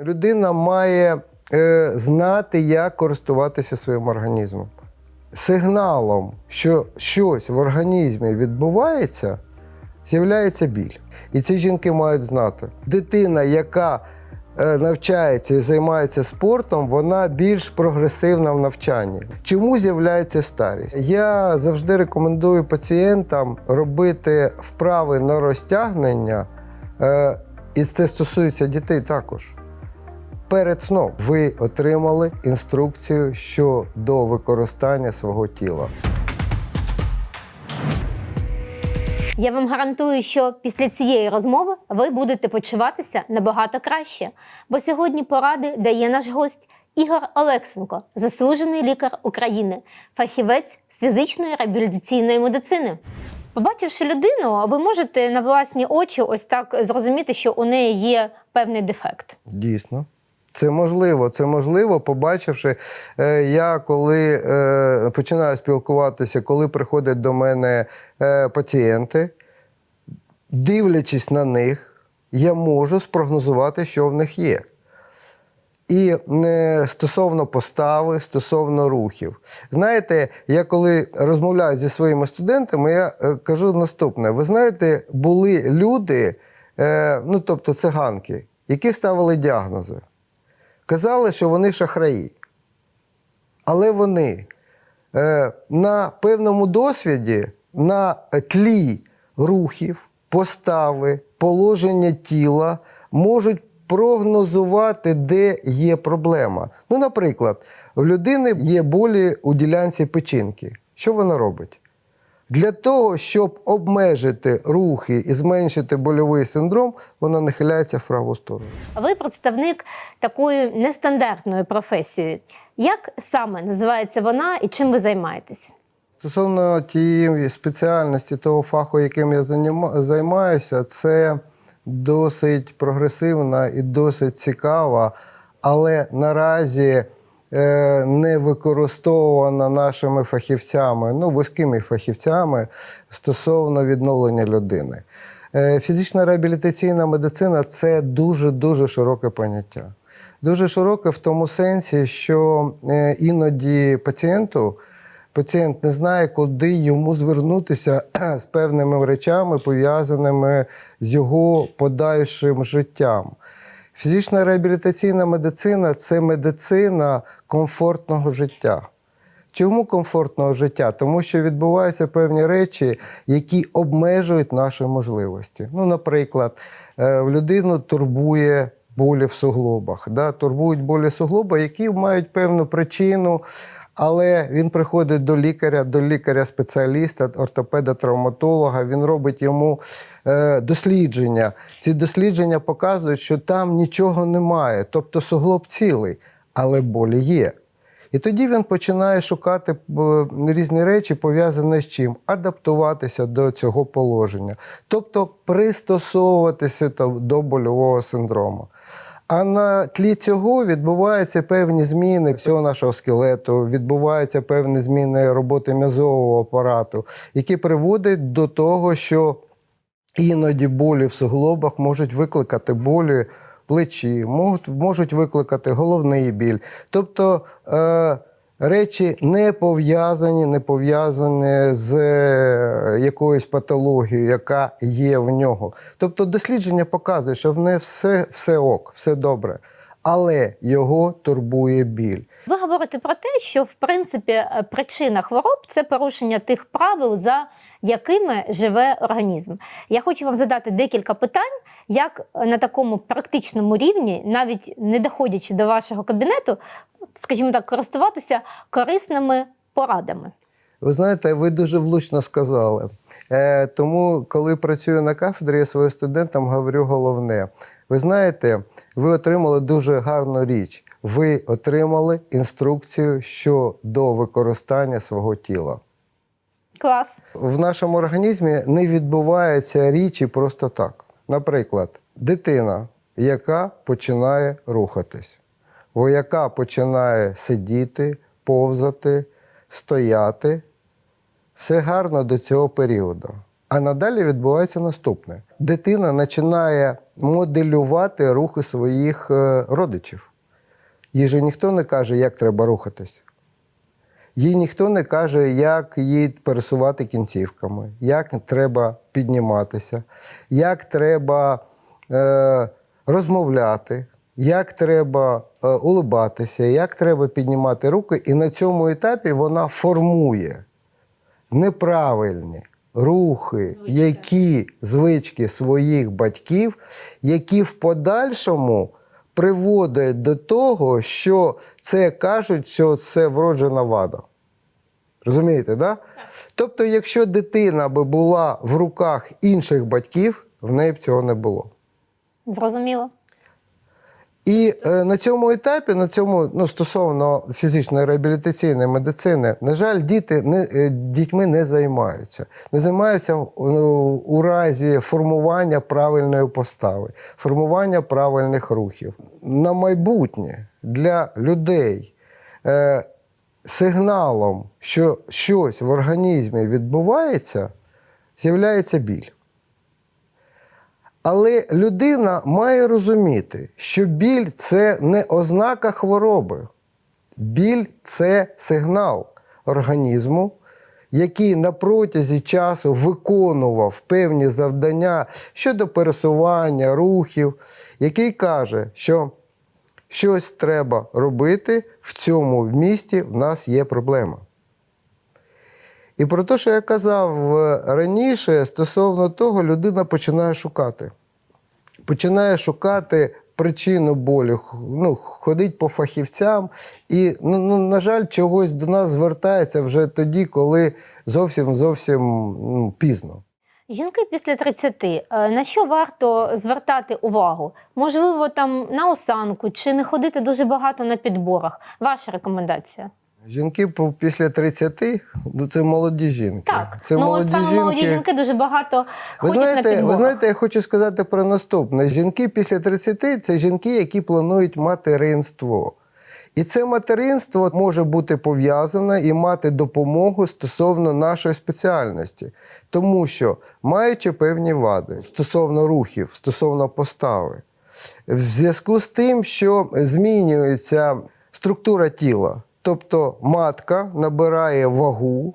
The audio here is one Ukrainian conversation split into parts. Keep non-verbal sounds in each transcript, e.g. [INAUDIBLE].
Людина має е, знати, як користуватися своїм організмом. Сигналом, що щось в організмі відбувається, з'являється біль. І ці жінки мають знати. Дитина, яка е, навчається і займається спортом, вона більш прогресивна в навчанні. Чому з'являється старість? Я завжди рекомендую пацієнтам робити вправи на розтягнення, е, і це стосується дітей також. Перед сном ви отримали інструкцію щодо використання свого тіла. Я вам гарантую, що після цієї розмови ви будете почуватися набагато краще. Бо сьогодні поради дає наш гость Ігор Олексенко, заслужений лікар України, фахівець з фізичної реабілітаційної медицини. Побачивши людину, ви можете на власні очі ось так зрозуміти, що у неї є певний дефект. Дійсно. Це можливо, це можливо, побачивши, е, я коли е, починаю спілкуватися, коли приходять до мене е, пацієнти, дивлячись на них, я можу спрогнозувати, що в них є. І стосовно постави, стосовно рухів. Знаєте, я коли розмовляю зі своїми студентами, я кажу наступне: ви знаєте, були люди, ну тобто циганки, які ставили діагнози. Казали, що вони шахраї. Але вони е, на певному досвіді, на тлі рухів, постави, положення тіла можуть прогнозувати, де є проблема. Ну, наприклад, в людини є болі у ділянці печінки. Що вона робить? Для того, щоб обмежити рухи і зменшити больовий синдром, вона нахиляється в праву сторону. Ви представник такої нестандартної професії. Як саме називається вона і чим ви займаєтесь? Стосовно тієї спеціальності того фаху, яким я займаюся, це досить прогресивна і досить цікава, але наразі не використовувана нашими фахівцями, ну вузькими фахівцями стосовно відновлення людини. Е, Фізична реабілітаційна медицина це дуже дуже широке поняття. Дуже широке в тому сенсі, що е, іноді пацієнту пацієнт не знає, куди йому звернутися [CLEARS THROAT] з певними речами, пов'язаними з його подальшим життям. Фізична реабілітаційна медицина це медицина комфортного життя. Чому комфортного життя? Тому що відбуваються певні речі, які обмежують наші можливості. Ну, наприклад, е, людину турбує болі в суглобах. Да? Турбують болі суглоба, які мають певну причину, але він приходить до лікаря, до лікаря-спеціаліста, ортопеда-травматолога, він робить йому е, дослідження. Ці дослідження показують, що там нічого немає, тобто суглоб цілий, але болі є. І тоді він починає шукати е, різні речі, пов'язані з чим? Адаптуватися до цього положення, тобто пристосовуватися до больового синдрому. А на тлі цього відбуваються певні зміни всього нашого скелету, відбуваються певні зміни роботи м'язового апарату, які приводять до того, що іноді болі в суглобах можуть викликати болі в плечі, можуть, викликати головний біль. Тобто е, речі не пов'язані, не пов'язані з е, якоюсь патологією, яка є в нього. Тобто дослідження показує, що в не все, все ок, все добре. Але його турбує біль. Ви говорите про те, що в принципі е, причина хвороб це порушення тих правил, за якими живе організм. Я хочу вам задати декілька питань, як е, на такому практичному рівні, навіть не доходячи до вашого кабінету, скажімо так, користуватися корисними порадами. Ви знаєте, ви дуже влучно сказали. Е, тому, коли працюю на кафедрі, я своїм студентам говорю головне. Ви знаєте, ви отримали дуже гарну річ. Ви отримали інструкцію щодо використання свого тіла. Клас. В нашому організмі не відбуваються річі просто так. Наприклад, дитина, яка починає рухатись, бо яка починає сидіти, повзати, стояти, все гарно до цього періоду. А надалі відбувається наступне: дитина починає моделювати рухи своїх е, родичів. Їй же ніхто не каже, як треба рухатись. Їй ніхто не каже, як їй пересувати кінцівками, як треба підніматися, як треба е, розмовляти, як треба е, улибатися, як треба піднімати руки. І на цьому етапі вона формує неправильні рухи, які звички своїх батьків, які в подальшому приводять до того, що це кажуть, що це вроджена вада. Розумієте, да? Тобто, якщо дитина би була в руках інших батьків, в неї б цього не було. Зрозуміло. І е, на цьому етапі, на цьому ну, стосовно фізичної реабілітаційної медицини, на жаль, діти не, е, дітьми не займаються. Не займаються е, у разі формування правильної постави, формування правильних рухів. На майбутнє для людей е, сигналом, що щось в організмі відбувається, з'являється біль. Але людина має розуміти, що біль це не ознака хвороби. Біль це сигнал організму, який на протязі часу виконував певні завдання щодо пересування, рухів, який каже, що щось треба робити в цьому місті в нас є проблема. І про те, що я казав е, раніше, стосовно того, людина починає шукати. Починає шукати причину болю, ну, ходить по фахівцям. І, ну, ну, на жаль, чогось до нас звертається вже тоді, коли зовсім зовсім ну, пізно. Жінки після 30, е, на що варто звертати увагу? Можливо, там на осанку чи не ходити дуже багато на підборах? Ваша рекомендація? Жінки після 30 ну, це молоді жінки. Так, Це ну от саме молоді жінки дуже багато Ви ходять на знаєте, ви знаєте, я хочу сказати про наступне. Жінки після 30 це жінки, які планують материнство. І це материнство може бути пов'язане і мати допомогу стосовно нашої спеціальності. Тому що, маючи певні вади стосовно рухів, стосовно постави, в зв'язку з тим, що змінюється структура тіла, тобто матка набирає вагу,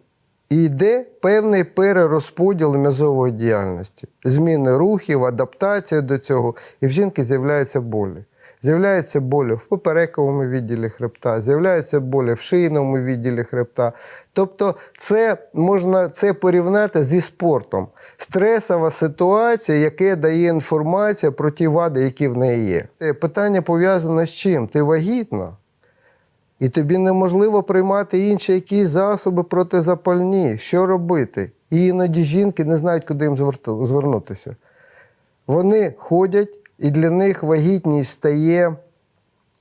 і йде певний перерозподіл м'язової діяльності, зміни рухів, адаптація до цього, і в жінки з'являються болі. З'являються болі в поперековому відділі хребта, з'являються болі в шийному відділі хребта. Тобто, це можна це порівняти зі спортом. Стресова ситуація, яка дає інформацію про ті вади, які в неї є. Е, Питання пов'язане з чим? Ти вагітна? І тобі неможливо приймати інші якісь засоби протизапальні. Що робити? І іноді жінки не знають, куди їм звернутися. Вони ходять, і для них вагітність стає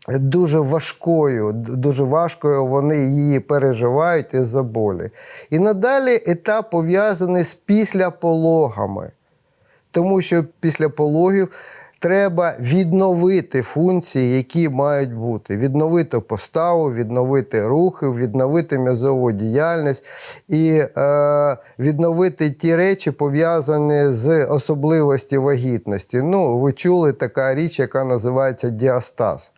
дуже важкою, дуже важкою, вони її переживають із-за болі. І надалі етап пов'язаний з післяпологами тому що після пологів треба відновити функції, які мають бути: відновити поставу, відновити рухи, відновити м'язову діяльність і е, відновити ті речі, пов'язані з особливості вагітності. Ну, ви чули така річ, яка називається діастаз.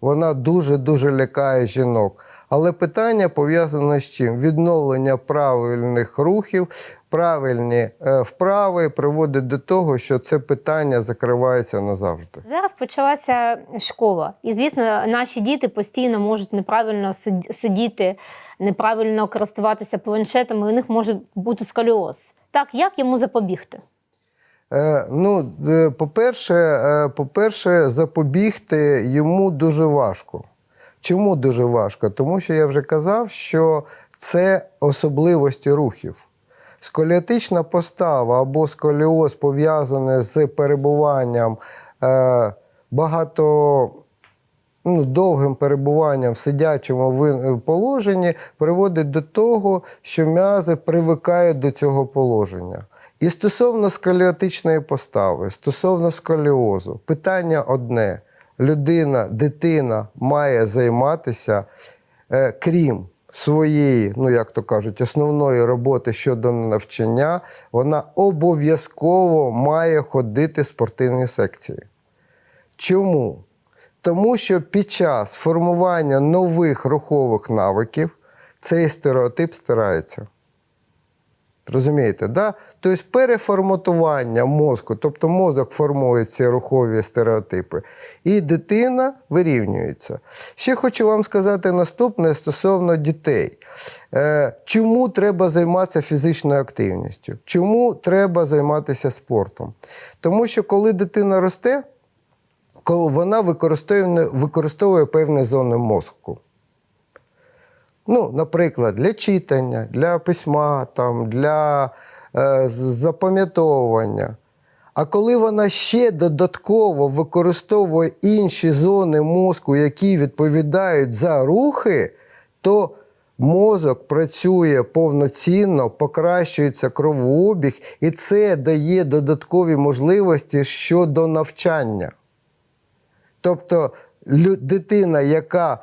Вона дуже-дуже лякає жінок. Але питання пов'язане з чим? Відновлення правильних рухів, правильні е, вправи приводить до того, що це питання закривається назавжди. Зараз почалася школа, і звісно, наші діти постійно можуть неправильно сидіти, неправильно користуватися планшетами. У них може бути сколіоз. Так, як йому запобігти? Е, ну, е, по-перше, по-перше, запобігти йому дуже важко. Чому дуже важко? Тому що я вже казав, що це особливості рухів. Сколіотична постава або сколіоз пов'язане з перебуванням е, багато ну, довгим перебуванням в сидячому положенні приводить до того, що м'язи привикають до цього положення. І стосовно сколіотичної постави, стосовно сколіозу, питання одне: людина, дитина має займатися, е, крім своєї, ну як то кажуть, основної роботи щодо навчання, вона обов'язково має ходити в спортивні секції. Чому? Тому що під час формування нових рухових навиків цей стереотип стирається. Розумієте, да? Тобто переформатування мозку, тобто мозок формує ці рухові стереотипи, і дитина вирівнюється. Ще хочу вам сказати наступне стосовно дітей. Е, чому треба займатися фізичною активністю? Чому треба займатися спортом? Тому що коли дитина росте, вона використовує, використовує певні зони мозку. Ну, наприклад, для читання, для письма, там, для е, запам'ятовування. А коли вона ще додатково використовує інші зони мозку, які відповідають за рухи, то мозок працює повноцінно, покращується кровообіг, і це дає додаткові можливості щодо навчання. Тобто дитина, яка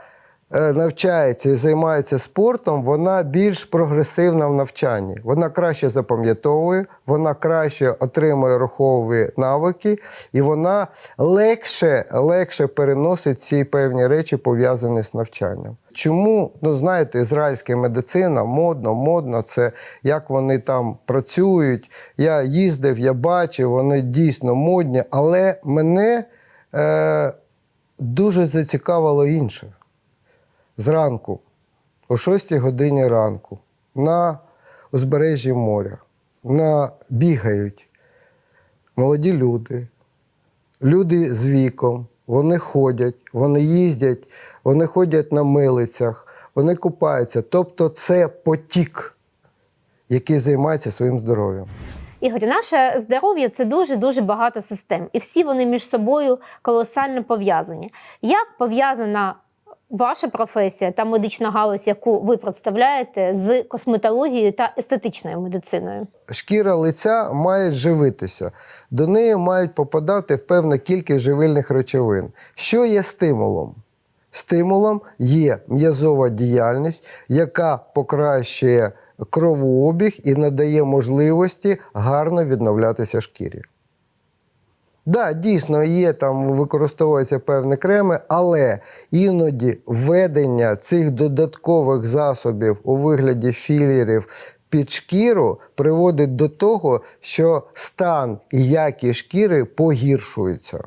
навчається і займається спортом, вона більш прогресивна в навчанні. Вона краще запам'ятовує, вона краще отримує рухові навики, і вона легше, легше переносить ці певні речі, пов'язані з навчанням. Чому, ну знаєте, ізраїльська медицина модно, модно, це як вони там працюють. Я їздив, я бачив, вони дійсно модні, але мене е, дуже зацікавило інше. Зранку, о 6 годині ранку, на узбережжі моря, на, бігають молоді люди, люди з віком, вони ходять, вони їздять, вони ходять на милицях, вони купаються. Тобто це потік, який займається своїм здоров'ям. Ігор, наше здоров'я це дуже дуже багато систем, і всі вони між собою колосально пов'язані. Як пов'язана ваша професія та медична галузь, яку ви представляєте, з косметологією та естетичною медициною? шкіра лиця має живитися. До неї мають попадати в певна кількість живильних речовин. Що є стимулом? Стимулом є м'язова діяльність, яка покращує кровообіг і надає можливості гарно відновлятися шкірі. Да, дійсно є там використовуються певні креми, але іноді введення цих додаткових засобів у вигляді філерів під шкіру приводить до того, що стан і якість шкіри погіршуються.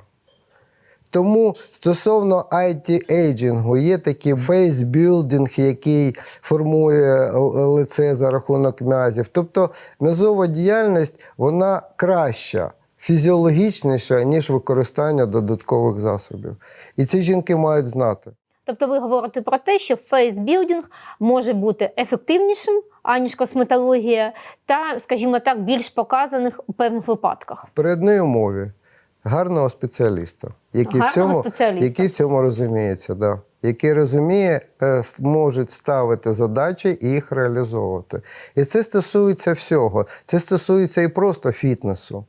Тому стосовно IT-ейджингу є такий фейсбілдинг, який формує лице за рахунок м'язів. Тобто м'язова діяльність вона краща, фізіологічніша, ніж використання додаткових засобів. І ці жінки мають знати. Тобто ви говорите про те, що фейсбілдинг може бути ефективнішим, аніж косметологія, та, скажімо так, більш показаних у певних випадках. При одній умові гарного спеціаліста, який, в цьому, спеціаліста. який в цьому розуміється, да. який розуміє, е, можуть ставити задачі і їх реалізовувати. І це стосується всього. Це стосується і просто фітнесу.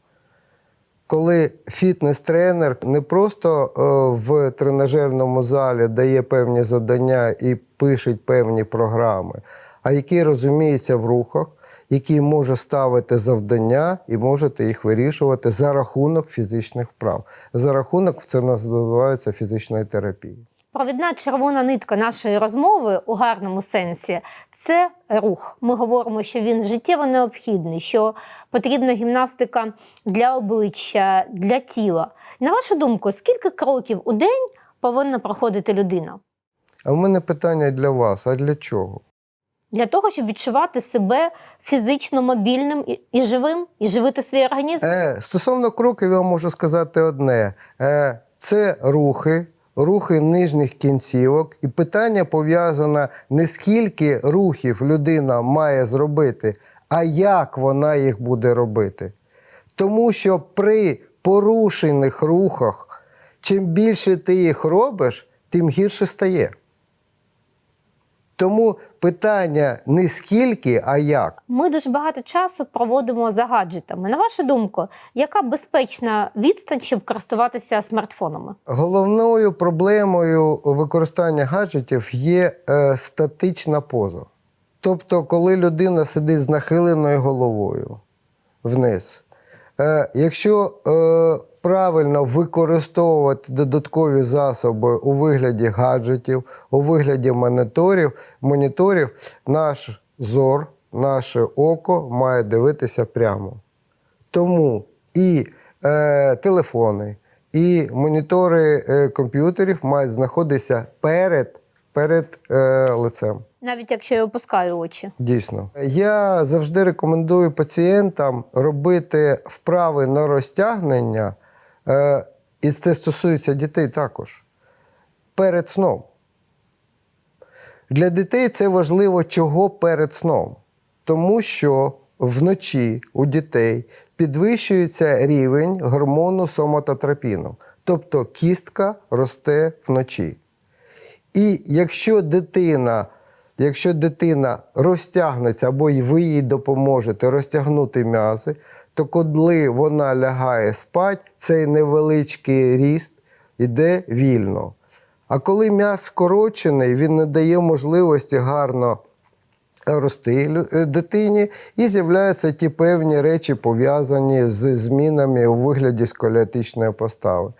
Коли фітнес-тренер не просто е, в тренажерному залі дає певні завдання і пише певні програми, а який розуміється в рухах, який може ставити завдання і можете їх вирішувати за рахунок фізичних вправ. За рахунок це називається фізичної терапією. Провідна червона нитка нашої розмови у гарному сенсі це рух. Ми говоримо, що він життєво необхідний, що потрібна гімнастика для обличчя, для тіла. На вашу думку, скільки кроків у день повинна проходити людина? А в мене питання для вас: а для чого? Для того, щоб відчувати себе фізично мобільним і- живим, і живити свій організм? Е, стосовно кроків, я можу сказати одне: е, це рухи, рухи нижніх кінцівок, і питання пов'язане не скільки рухів людина має зробити, а як вона їх буде робити. Тому що при порушених рухах, чим більше ти їх робиш, тим гірше стає. Тому питання не скільки, а як. Ми дуже багато часу проводимо за гаджетами. На вашу думку, яка безпечна відстань, щоб користуватися смартфонами? Головною проблемою використання гаджетів є е, статична поза. Тобто, коли людина сидить з нахиленою головою вниз, е, якщо е, правильно використовувати додаткові засоби у вигляді гаджетів, у вигляді моніторів, моніторів наш зор, наше око має дивитися прямо. Тому і е, телефони, і монітори е, комп'ютерів мають знаходитися перед, перед е, лицем. Навіть якщо я опускаю очі. Дійсно, я завжди рекомендую пацієнтам робити вправи на розтягнення, і це стосується дітей також перед сном. Для дітей це важливо чого перед сном, тому що вночі у дітей підвищується рівень гормону соматотропіну, тобто кістка росте вночі. І якщо дитина, якщо дитина розтягнеться або ви їй допоможете розтягнути м'язи, то коли вона лягає спать, цей невеличкий ріст іде вільно. А коли м'яз скорочений, він не дає можливості гарно рости е, дитині, і з'являються ті певні речі, пов'язані з змінами у вигляді сколіотичної постави.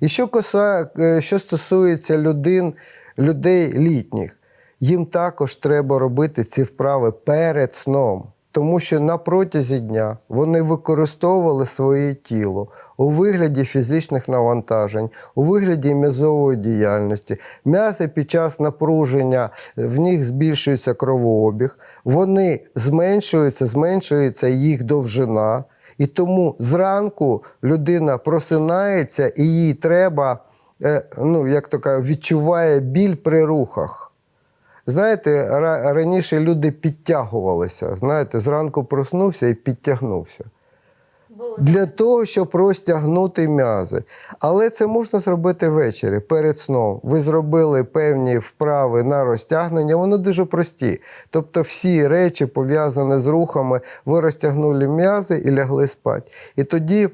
І що, коса, е, що стосується людин, людей літніх, їм також треба робити ці вправи перед сном. Тому що на протязі дня вони використовували своє тіло у вигляді фізичних навантажень, у вигляді м'язової діяльності. М'язи під час напруження в них збільшується кровообіг, вони зменшуються, зменшується їх довжина. І тому зранку людина просинається і їй треба, е, ну як то кажуть, відчуває біль при рухах. Знаєте, раніше люди підтягувалися. Знаєте, зранку проснувся і підтягнувся. Для того, щоб розтягнути м'язи. Але це можна зробити ввечері, перед сном. Ви зробили певні вправи на розтягнення, вони дуже прості. Тобто всі речі, пов'язані з рухами, ви розтягнули м'язи і лягли спати. І тоді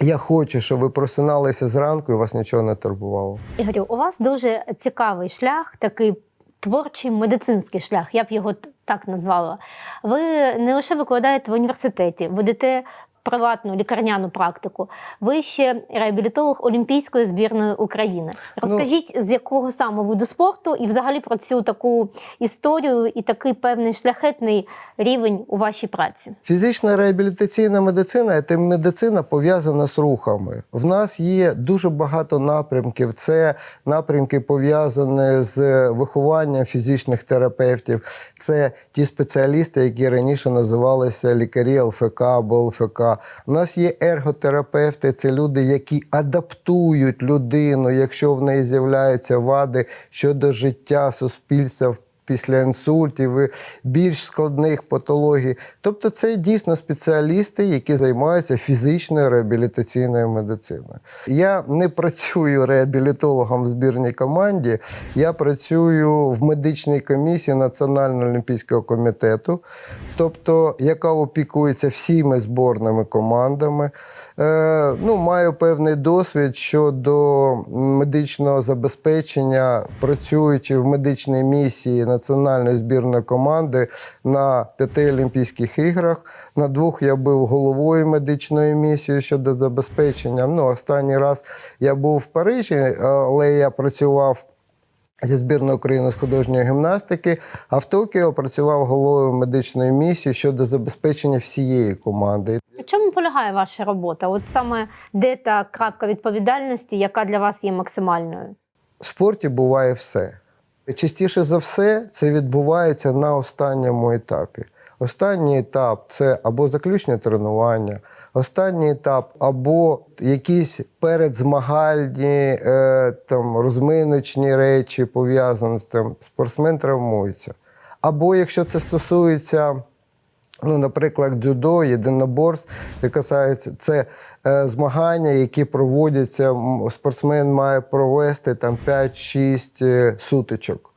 я хочу, щоб ви просиналися зранку і вас нічого не турбувало. Ігорю, у вас дуже цікавий шлях, такий творчий медицинський шлях, я б його так назвала. Ви не лише викладаєте в університеті, ведете приватну лікарняну практику. Ви ще реабілітолог Олімпійської збірної України. Розкажіть, з якого саме виду спорту і взагалі про цю таку історію і такий певний шляхетний рівень у вашій праці. Фізична реабілітаційна медицина це медицина пов'язана з рухами. В нас є дуже багато напрямків. Це напрямки пов'язані з вихованням фізичних терапевтів. Це ті спеціалісти, які раніше називалися лікарі ЛФК або ЛФК. У нас є ерготерапевти, це люди, які адаптують людину, якщо в неї з'являються вади щодо життя суспільства після інсультів, більш складних патологій. Тобто це дійсно спеціалісти, які займаються фізичною реабілітаційною медициною. Я не працюю реабілітологом в збірній команді, я працюю в медичній комісії Національного олімпійського комітету, тобто яка опікується всіми зборними командами. Е, ну, маю певний досвід щодо медичного забезпечення, працюючи в медичній місії національної збірної команди на п'яти Олімпійських іграх. На двох я був головою медичної місії щодо забезпечення. Ну, останній раз я був в Парижі, але я працював. Зі збірної України з художньої гімнастики, а в Токіо працював головою медичної місії щодо забезпечення всієї команди. У чому полягає ваша робота? От саме де та крапка відповідальності, яка для вас є максимальною? В спорті буває все. Частіше за все, це відбувається на останньому етапі. Останній етап це або заключне тренування, останній етап, або якісь передзмагальні е, там, розминочні речі пов'язані з тим, спортсмен травмується. Або якщо це стосується Ну, наприклад, дзюдо, єдиноборств, це касається це е, змагання, які проводяться. Спортсмен має провести там 5-6 е, сутичок.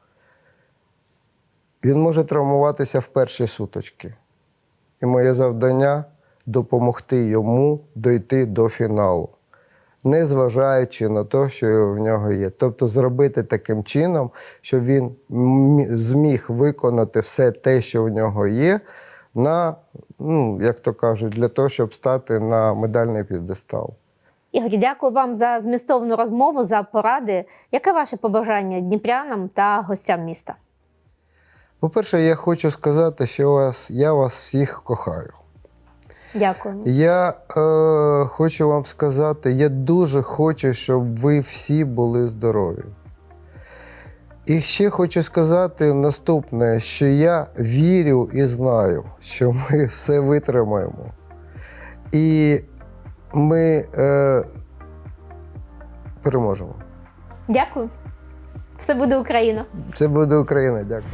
Він може травмуватися в перші суточки. І моє завдання допомогти йому дойти до фіналу, не зважаючи на те, що в нього є. Тобто зробити таким чином, щоб він зміг виконати все те, що в нього є, на, ну, як то кажуть, для того, щоб стати на медальний піддестал. Ігор, дякую вам за змістовну розмову, за поради. Яке ваше побажання дніпрянам та гостям міста? По-перше, я хочу сказати, що вас, я вас всіх кохаю. Дякую. Я е, хочу вам сказати, я дуже хочу, щоб ви всі були здорові. І ще хочу сказати наступне, що я вірю і знаю, що ми [LAUGHS] все витримаємо. І ми е, переможемо. Дякую. Все буде Україна. Це буде Україна. Дякую.